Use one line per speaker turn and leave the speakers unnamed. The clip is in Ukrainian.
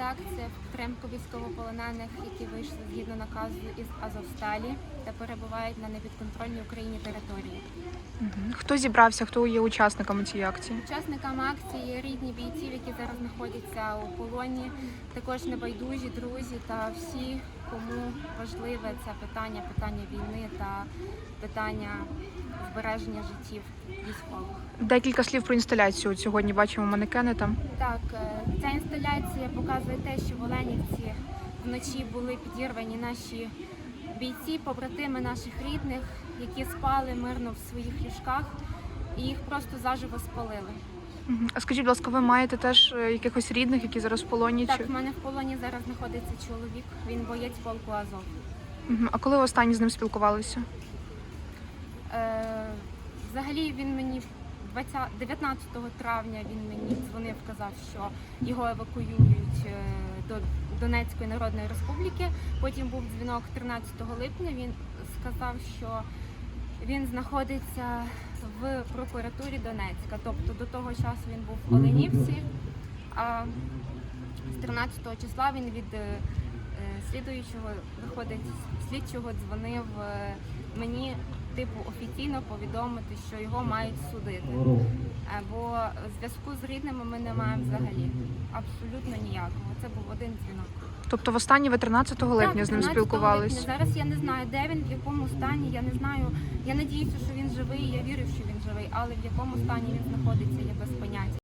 Це акція підтримку військовополонених, які вийшли згідно наказу із Азовсталі та перебувають на непідконтрольній Україні території.
Мгм. Хто зібрався, хто є учасниками цієї акції?
Учасниками акції є рідні бійців, які зараз знаходяться у полоні, також небайдужі друзі та всі, кому важливе це питання, питання війни та питання збереження життів військових.
Декілька слів про інсталяцію. От Сьогодні бачимо манекени там.
Так, е, ця інсталяція показує те, що в Оленівці вночі були підірвані наші бійці, побратими наших рідних, які спали мирно в своїх ліжках, і їх просто заживо спалили.
А скажіть, будь ласка, ви маєте теж е, якихось рідних, які зараз в полоні?
Так, в мене в полоні зараз знаходиться чоловік. Він боєць полку Азов.
А коли ви останні з ним спілкувалися?
Е, взагалі він мені 20, 19 травня він мені дзвонив, казав, що його евакуюють е, до Донецької Народної Республіки. Потім був дзвінок 13 липня. Він сказав, що він знаходиться в прокуратурі Донецька. Тобто до того часу він був в Оленівці, а з 13 числа він від е, слідуючого виходить слідчого дзвонив мені типу офіційно повідомити, що його мають судити. Бо зв'язку з рідними ми не маємо взагалі. Абсолютно ніякого. Це був один дзвінок.
Тобто, востаннє ви 13 липня
Так,
з ним
13
спілкувались?
липня. Зараз я не знаю, де він, в якому стані. Я не знаю. Я надіюся, що він живий. Я вірю, що він живий, але в якому стані він знаходиться, я без поняття.